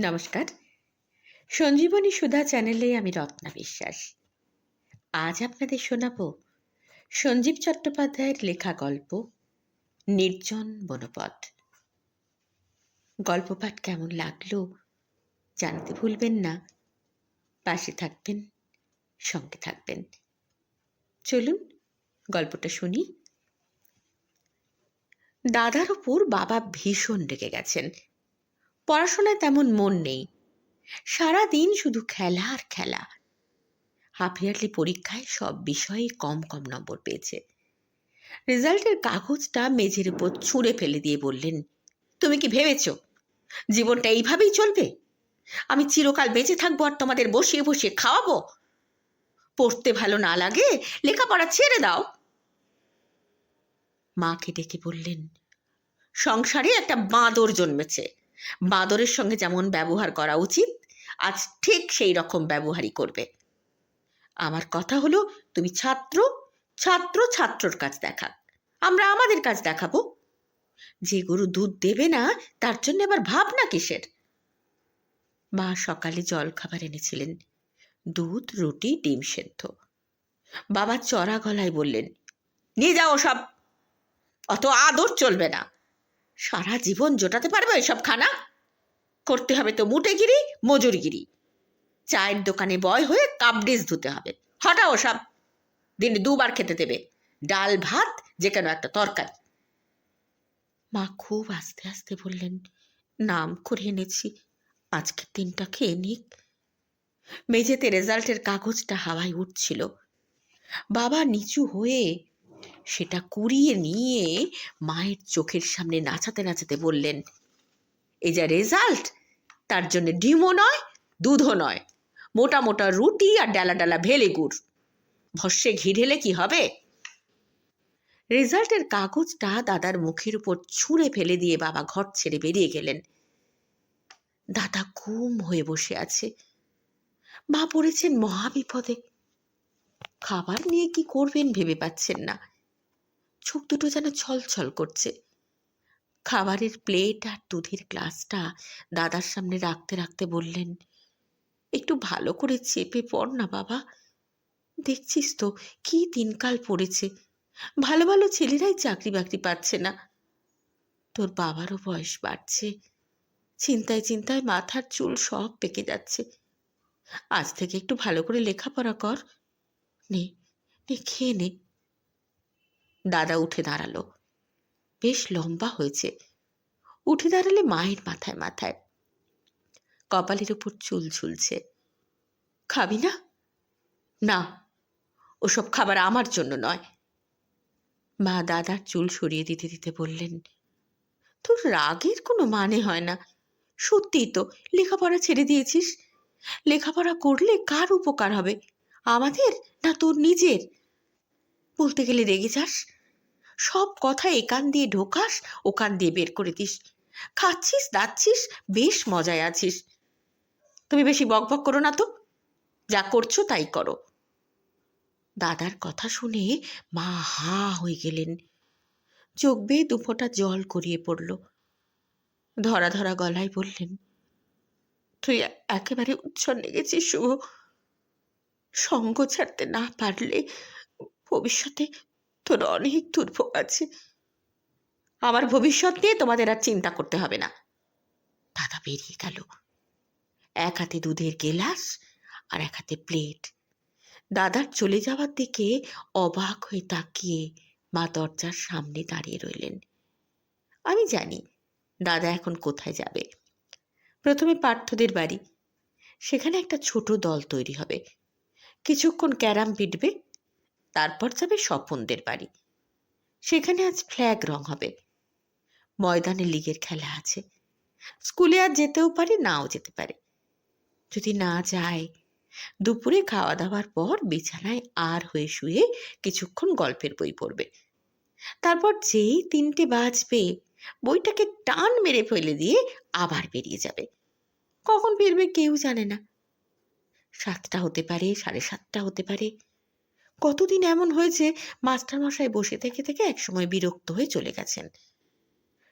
নমস্কার। সঞ্জীবনী সুধা চ্যানেলে আমি রত্না বিশ্বাস। আজ আপনাদের শোনাব সঞ্জীব চট্টোপাধ্যায়ের লেখা গল্প, নির্জন বনপথ। গল্প পাঠ কেমন লাগল জানাতে ভুলবেন না। পাশে থাকবেন, সঙ্গে থাকবেন। চলুন গল্পটা শুনি। দাদার ওপর বাবা ভীষণ রেগে গেছেন। পড়াশোনায় তেমন মন নেই। সারা দিন শুধু খেলা আর খেলা। হাফ ইয়ারলি পরীক্ষায় সব বিষয়ে কম কম নম্বর পেয়েছে। রেজাল্টের কাগজটা মেঝের উপর ছুঁড়ে ফেলে দিয়ে বললেন, তুমি কি ভেবেছ? জীবনটা এইভাবেই চলবে? আমি চিরকাল বেঁচে থাকব আর তোমাদের বসিয়ে বসিয়ে খাওয়াবো? পড়তে ভালো না লাগে, লেখাপড়া ছেড়ে দাও। মাকে ডেকে বললেন, সংসারে একটা বাঁদর জন্মেছে। বাঁদরের সঙ্গে যেমন ব্যবহার করা উচিত, আজ ঠিক সেই রকম ব্যবহারই করবে। আমার কথা হলো, তুমি ছাত্র ছাত্র ছাত্রর কাজ দেখাক। আমরা আমাদের কাজ দেখাবো। যে গরু দুধ দেবে না, তার জন্য আবার ভাবনা কিসের? মা সকালে জল খাবার এনেছিলেন, দুধ, রুটি, ডিম সেদ্ধ। বাবা চড়া গলায় বললেন, নিয়ে যাও সব, অত আদর চলবে না। সারা জীবন জোটাতে পারবে এসব খানা? করতে হবে তো মুটেগিরি, মজুরগিরি। চায়ের দোকানে বয় হয়ে কাপ ডিস ধুতে হবে। হটাও সব। দিনে দুবার খেতে দেবে। ডাল, ভাত, যে কেন একটা তরকারি। মা খুব আস্তে আস্তে বললেন, নাম করে এনেছি। আজকের দিনটা খেয়ে নিক। মেঝেতে রেজাল্টের কাগজটা হাওয়ায় উঠছিল। বাবা নিচু হয়ে সেটা কুড়িয়ে নিয়ে মায়ের চোখের সামনে নাচাতে নাচাতে বললেন, এই যা রেজাল্ট তার জন্য ডিমও নয়, দুধও নয়, মোটা মোটা রুটি আর ডালা ডালা ভেলে গুড়। ভস্যে ঘি ঢেলে কি হবে? রেজাল্টের কাগজটা দাদার মুখের উপর ছুঁড়ে ফেলে দিয়ে বাবা ঘর ছেড়ে বেরিয়ে গেলেন। দাদা ঘুম হয়ে বসে আছে। মা পড়েছেন মহাবিপদে। খাবার নিয়ে কি করবেন ভেবে পাচ্ছেন না। চোখ দুটো যেন ছলছল করছে। খাবারের প্লেট আর দুধের গ্লাসটা দাদার সামনে রাখতে রাখতে বললেন, একটু ভালো করে চেপে পড় না বাবা। দেখছিস তো কি দিনকাল পড়েছে। ভালো ভালো ছেলেরাই চাকরি বাকরি পাচ্ছে না। তোর বাবারও বয়স বাড়ছে। চিন্তায় চিন্তায় মাথার চুল সব পেকে যাচ্ছে। আজ থেকে একটু ভালো করে লেখাপড়া কর। নে নে, খেয়ে নে। দাদা উঠে দাঁড়াল। বেশ লম্বা হয়েছে। উঠে দাঁড়ালে মায়ের মাথায় মাথায়। কপালের উপর চুল ঝুলছে। খাবি না? না, ওসব খাবার আমার জন্য নয়। মা দাদার চুল সরিয়ে দিতে দিতে বললেন, তোর রাগের কোনো মানে হয় না। সত্যিই তো, লেখাপড়া ছেড়ে দিয়েছিস? লেখাপড়া করলে কার উপকার হবে? আমাদের না তোর নিজের? বলতে গেলে রেগে যাস? সব কথা একান দিয়ে ঢোকাস ওখান দিয়ে বের করে দিস। খাচ্ছিস, দাচ্ছিস, বেশ মজায় আছিস। তুমি বেশি বকবক করো না তো। যা করছ তাই করো। দাদার কথা শুনে মা হা হয়ে গেলেন। চোখ বেয়ে দুফোঁটা জল গড়িয়ে পড়ল। ধরা ধরা গলায় বললেন, তুই একেবারে উচ্ছন্নে গেছিস শুভ। সঙ্গ ছাড়তে না পারলে ভবিষ্যতে তোর অনেক দুর্ভোগ আছে। আমার ভবিষ্যৎ নিয়ে তোমাদের আর চিন্তা করতে হবে না। দাদা বেরিয়ে গেল। এক হাতে দুধের গেলাস আর এক হাতে প্লেট। দাদার চলে যাওয়ার দিকে অবাক হয়ে তাকিয়ে মা দরজার সামনে দাঁড়িয়ে রইলেন। আমি জানি দাদা এখন কোথায় যাবে। প্রথমে পার্থদের বাড়ি। সেখানে একটা ছোট দল তৈরি হবে। কিছুক্ষণ ক্যারাম পিটবে তারপর যাবে স্বপনদের বাড়ি। সেখানে আজ ফ্ল্যাগ রং হবে। ময়দানে লিগের খেলা আছে। স্কুলে আর যেতেও পারে, নাও যেতে পারে। যদি না যায়, দুপুরে খাওয়া দাওয়ার পর বিছানায় আর হয়ে শুয়ে কিছুক্ষণ গল্পের বই পড়বে। তারপর যেই তিনটে বাজবে, বইটাকে টান মেরে ফেলে দিয়ে আবার বেরিয়ে যাবে। কখন ফিরবে কেউ জানে না। সাতটা হতে পারে, সাড়ে সাতটা হতে পারে। কতদিন এমন হয়েছে? মাস্টারমশাই বসে থেকে থেকে একসময় বিরক্ত হয়ে চলে গেছেন।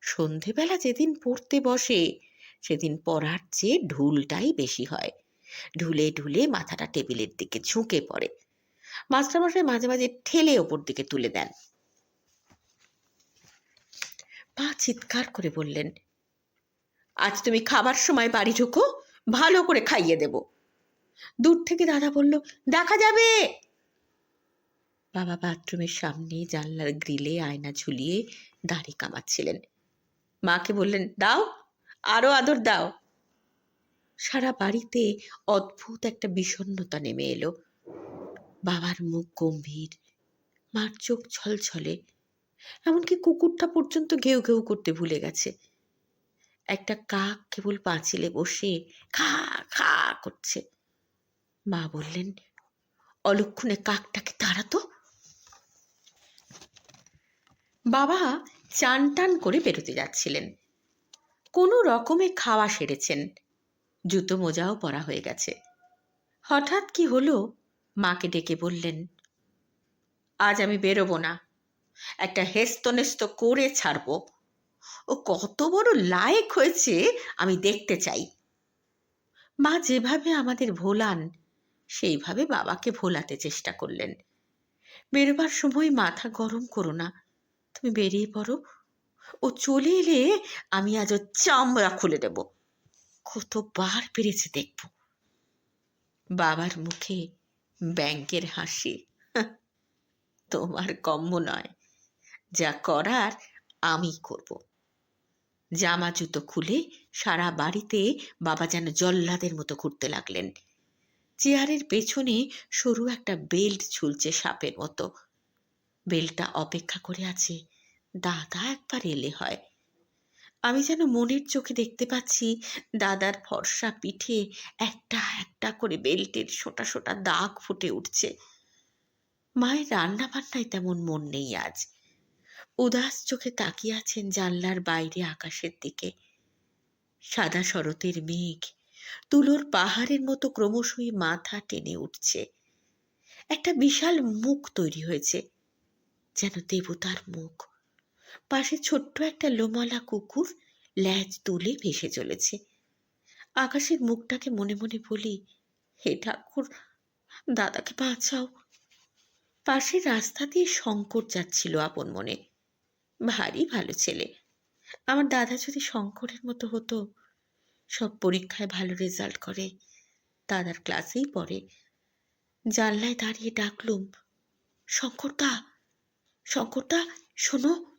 সন্ধেবেলা যেদিন পড়তে বসে, সেদিন পড়ার চেয়ে ঢুলটাই বেশি হয়। ঢুলে ঢুলে মাথাটা টেবিলের দিকে ঝুঁকে পড়ে। মাস্টারমশাই মাঝে মাঝে ঠেলে ওপর দিকে তুলে দেন। মা চিৎকার করে বললেন, আজ তুমি খাবার সময় বাড়ি ঢুকো, ভালো করে খাইয়ে দেব। দূর থেকে দাদা বলল, দেখা যাবে। বাবা বাথরুমের সামনে জানলার গ্রিলে আয়না ঝুলিয়ে দাড়ি কামাচ্ছিলেন। মাকে বললেন, দাও, আরও আদর দাও। সারা বাড়িতে অদ্ভুত একটা বিষণ্ণতা নেমে এলো। বাবার মুখ গম্ভীর, মার চোখ ছলছলে, এমনকি কুকুরটা পর্যন্ত ঘেউ ঘেউ করতে ভুলে গেছে। একটা কাক কেবল পাঁচিলে বসে খা খা করছে। মা বললেন, অলক্ষণে কাকটাকে তাড়াতো বাবা চান টান করে বেরোতে যাচ্ছিলেন। কোনো রকমে খাওয়া সেরেছেন। জুতো মোজাও পরা হয়ে গেছে। হঠাৎ কি হলো? মাকে ডেকে বললেন, আজ আমি বেরোবো না। একটা হেস্তনেস্ত করে ছাড়বো। ও কত বড় লায়েক হয়েছে, আমি দেখতে চাই মা যেভাবে আমাদের ভোলান, সেইভাবে বাবাকে ভোলাতে চেষ্টা করলেন। বেরোবার সময় মাথা গরম করো না। তুমি বেরিয়ে পড়ো। ও চলে এলে আমি আজ ওর চামড়া খুলে দেব। কতবার পেরেছে দেখব। বাবার মুখে ব্যাংকের হাসি। তোমার কম্য নয়। যা করার আমি করব। জামা জুতো খুলে সারা বাড়িতে বাবা যেন জল্লাদের মতো ঘুরতে লাগলেন। চেয়ারের পেছনে সরু একটা বেল্ট ঝুলছে সাপের মতো। বেলটা অপেক্ষা করে আছে। দাদা একবার এলে হয়। আমি যেন মনের চোখে দেখতে পাচ্ছি দাদার ফর্সা পিঠে একটা একটা করে বেল্টের সোটা সোটা দাগ ফুটে উঠছে। মায়ের রান্না বান্নায় তেমন মন নেই আজ। উদাস চোখে তাকিয়ে আছেন জানলার বাইরে আকাশের দিকে। সাদা শরতের মেঘ তুলোর পাহাড়ের মতো ক্রমশই মাথা টেনে উঠছে। একটা বিশাল মুখ তৈরি হয়েছে। যেন দেবতার মুখ। পাশে ছোট্ট একটা লোমালা কুকুর ল্যাজ তুলে ভেসে চলেছে। আকাশের মুখটাকে মনে মনে বলি, হে ঠাকুর, দাদাকে বাঁচাও। পাশের রাস্তা দিয়ে শঙ্কর যাচ্ছিল আপন মনে। ভারী ভালো ছেলে। আমার দাদা যদি শঙ্করের মতো হতো, সব পরীক্ষায় ভালো রেজাল্ট করে। দাদার ক্লাসেই পড়ে। জানলায় দাঁড়িয়ে ডাকলুম, শঙ্কর শঙ্করদা শঙ্করদা, শোনো।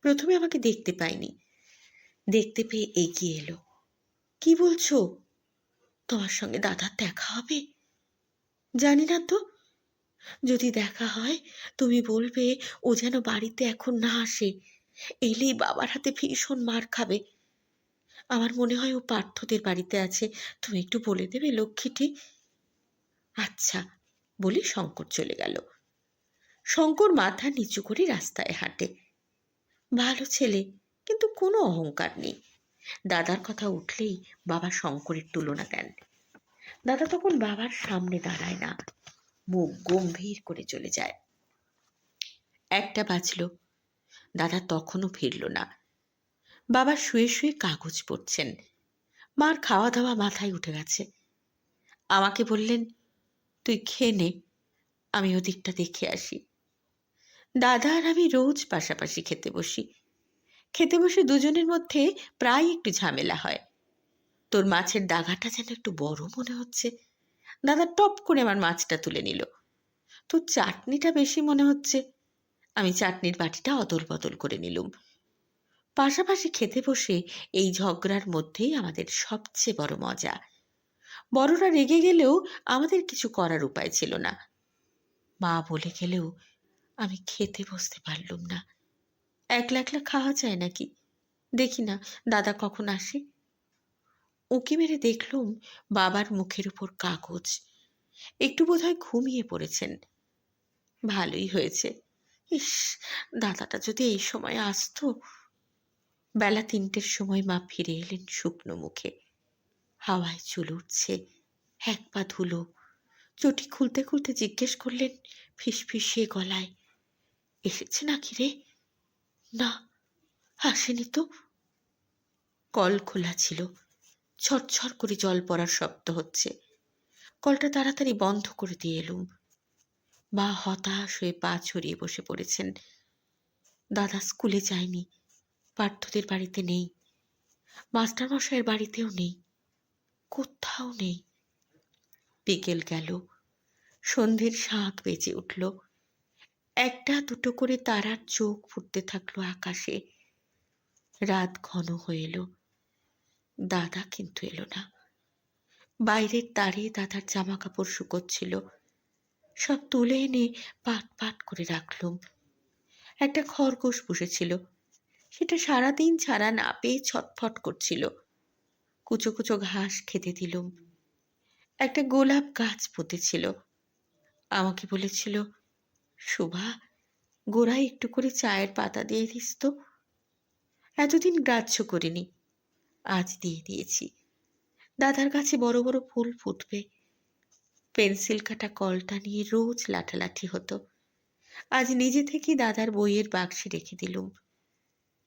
প্রথমে আমাকে দেখতে পাইনি। দেখতে পেয়ে এগিয়ে এলো। কি বলছো? তোমার সঙ্গে দাদার দেখা হবে? জানি না তো। যদি দেখা হয়, তুমি বলবে, ও যেন বাড়িতে এখন না আসে। এলেই বাবার হাতে ভীষণ মার খাবে। আমার মনে হয় ও পার্থদের বাড়িতে আছে। তুমি একটু বলে দেবে, লক্ষ্মীটি? আচ্ছা বলে শঙ্কর চলে গেল। শঙ্কর মাথা নিচু করে রাস্তায় হাঁটে। ভালো ছেলে, কিন্তু কোনো অহংকার নেই। দাদার কথা উঠলেই বাবা শঙ্করের তুলনা দেন। দাদা তখন বাবার সামনে দাঁড়ায় না, মুখ গম্ভীর করে চলে যায়। একটা বাজলো, দাদা তখনও ফিরল না। বাবা শুয়ে শুয়ে কাগজ পড়ছেন। মার খাওয়া দাওয়া মাথায় উঠে গেছে। আমাকে বললেন, তুই খেয়ে নে, আমি ওদিকটা দেখে আসি। দাদা আর আমি রোজ পাশাপাশি খেতে বসি। খেতে বসে দুজনের মধ্যে প্রায় একটু ঝামেলা হয়। তোর মাছের দাগাটা যেন একটু বড় মনে হচ্ছে। দাদা টপ করে আমার মাছটা তুলে নিল। তোর চাটনিটা বেশি মনে হচ্ছে। আমি চাটনির বাটিটা অদল বদল করে নিলুম। পাশাপাশি খেতে বসে এই ঝগড়ার মধ্যেই আমাদের সবচেয়ে বড় মজা। বড়রা রেগে গেলেও আমাদের কিছু করার উপায় ছিল না। মা বলে গেলেও আমি খেতে বসতে পারলুম না। একলা একলা খাওয়া যায় নাকি? দেখি না, দাদা কখন আসে? উঁকি মেরে দেখলুম বাবার মুখের উপর কাগজ। একটু বোধহয় ঘুমিয়ে পড়েছেন। ভালোই হয়েছে। ইস, দাদাটা যদি এই সময় আসতো। বেলা তিনটের সময় মা ফিরে এলেন শুকনো মুখে। হাওয়ায় চুল উঠছে, এক পা ধুলো। চটি খুলতে খুলতে জিজ্ঞেস করলেন, ফিসফিসিয়ে গলায় এসেছে নাকি রে? না, আসেনি তো। কল খোলা ছিল। ছটছট করে জল পড়ার শব্দ হচ্ছে। কলটা তাড়াতাড়ি বন্ধ করে দিয়ে এলুম। মা হতাশ হয়ে পা ছড়িয়ে বসে পড়েছেন। দাদা স্কুলে যায়নি, পার্থদের বাড়িতে নেই। মাস্টারমশাইয়ের বাড়িতেও নেই, কোথাও নেই। বিকেল গেল, সন্ধ্যের শাঁখ বেজে উঠল। একটা দুটো করে তারার চোখ ফুটতে থাকল আকাশে। রাত ঘন হয়ে এলো। দাদা কিন্তু এলো না। বাইরের তারে দাদার জামা কাপড় শুকোচ্ছিল। সব তুলে এনে পাট পাট করে রাখলুম। একটা খরগোশ বসেছিল। সেটা সারাদিন ছাড়া না পেয়ে ছটফট করছিল। কুচো কুচো ঘাস খেতে দিলুম। একটা গোলাপ গাছ পুঁতেছিল। আমাকে বলেছিল শোভা, গোড়ায় একটু করে চায়ের পাতা দিয়ে দিস তো। এতদিন গ্রাহ্য করিনি, আজ দিয়ে দিয়েছি। দাদার কাছে বড় বড় ফুল ফুটবে। পেন্সিল কাটা কলটা নিয়ে রোজ লাঠালাঠি হতো। আজ নিজে থেকেই দাদার বইয়ের বাক্সে রেখে দিলুম।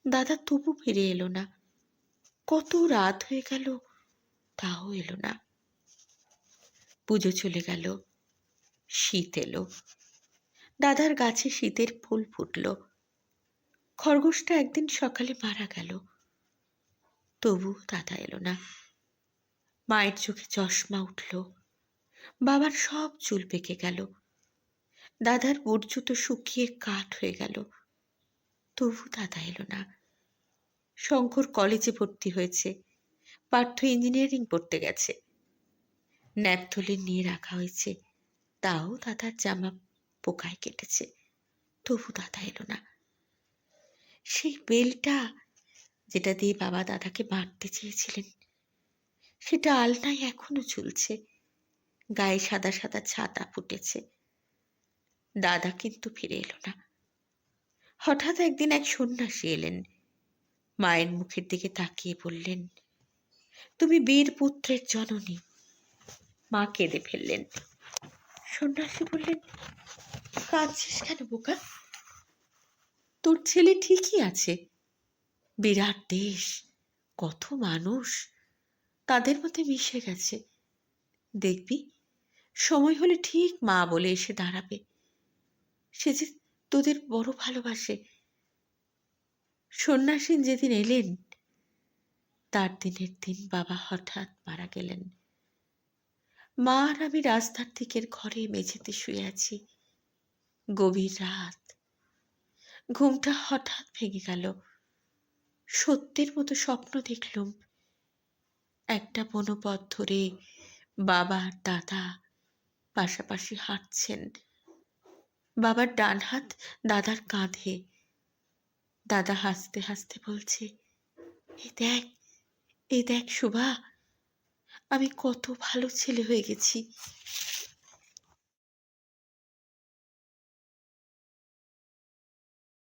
দাদা তবু ফিরে এলো না। কত রাত হয়ে গেল, তাও এলো না। পুজো চলে গেল, শীত এলো। দাদার গাছে শীতের ফুল ফুটল। খরগোশটা একদিন সকালে মারা গেল। তবু দাদা এলো না। মায়ের চোখে চশমা উঠল। বাবার সব চুল পেকে গেল। দাদার বুট জুতো শুকিয়ে কাঠ হয়ে গেল। তবু দাদা এলো না। শঙ্কর কলেজে ভর্তি হয়েছে। পার্থ ইঞ্জিনিয়ারিং পড়তে গেছে। ন্যাপথলিন নিয়ে রাখা হয়েছে। তাও দাদার জামা পোকায় কেটেছে। তবু দাদা এলো না। সেই বেলটা যেটা দিয়ে বাবা দাদাকে মারতে চেয়েছিলেন, সেটা আলনায় এখনও ঝুলছে। গায়ে সাদা সাদা ছাতা ফুটেছে। দাদা কিন্তু ফিরে এলো না। হঠাৎ একদিন এক সন্ন্যাসী এলেন। মায়ের মুখের দিকে তাকিয়ে বললেন, তুমি বীর পুত্রের জননী। মা কেঁদে ফেললেন। সন্ন্যাসী বললেন কাঁদছিস কেন, বোকা? তোর ছেলে ঠিকই আছে। বিরাট দেশ, কত মানুষ, তাদের মধ্যে মিশে গেছে। দেখবি, সময় হলে ঠিক মা বলে এসে দাঁড়াবে। সে যে তোদের বড় ভালোবাসে। সন্ন্যাসী যেদিন এলেন, তার দিনের দিন বাবা হঠাৎ মারা গেলেন। মা আর আমি রাস্তার দিকের ঘরে মেঝেতে শুয়ে আছি। গভীর রাত। ঘুমটা হঠাৎ ভেঙে গেল। সত্যের মতো স্বপ্ন দেখলুম। একটা বনপথ ধরে বাবা আর দাদা পাশাপাশি হাঁটছেন। বাবার ডান হাত দাদার কাঁধে। দাদা হাসতে হাসতে বলছে এই দেখ এই দেখ শোভা, আমি কত ভালো ছেলে হয়ে গেছি।